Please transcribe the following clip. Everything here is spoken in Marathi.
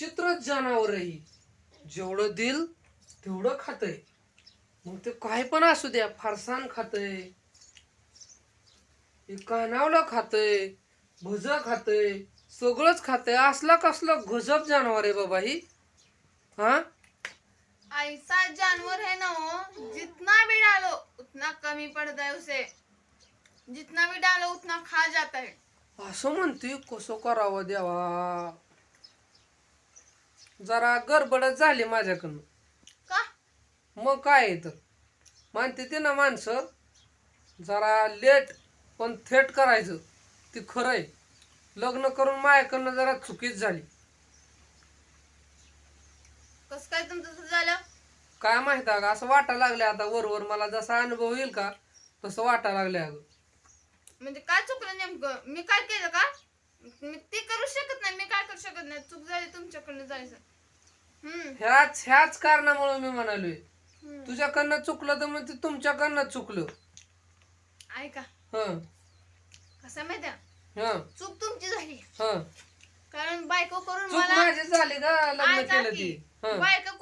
विचित्रच जनावर आहे ही. जेवढं दिल तेवढं खातय. मग ते काय पण असू द्या फरसाण खातय हे कानावलं खातय भज खातय सगळंच खातय. असला कसलं गजब जनावर आहे बाबा ही. हा? ऐसा जानवर है ना वो जितना भी डालो उतना कमी पड़ता है उसे. जितना भी डालो उतना खा जाता है असं म्हणते कसं करावं देवा? जरा गडबडच झाली माझ्याकडनं. का? मग काय तर मानते ते ना माणसं. जरा लेट पण थेट करायचं. ती खरं आहे. लग्न करून माझ्याकडनं जरा चुकीच झाली. कस काय तुमचं झालं? काय माहीत अगं असं वाटायला लागलं आता वरवर मला जसा अनुभव येईल का तसं वाटायला लागले अगं. म्हणजे काय चुकलं नेमकं? मी काय केलं का? मी ते करू शकत नाही मी काय करू शकत नाही? चूक झाली तुमच्याकडनं जायचं. ह्याच ह्याच कारणामुळे मी म्हणालोय. तुझ्याकडनं चुकलं तर मग ते तुमच्याकडनं चुकलं. ऐका. हं. कसं माहिती हं. चूक तुमची झाली. हं. कारण बायको करून चूक मला माझी झाली का लग्न ऐका केलं की, ती. हं. बायको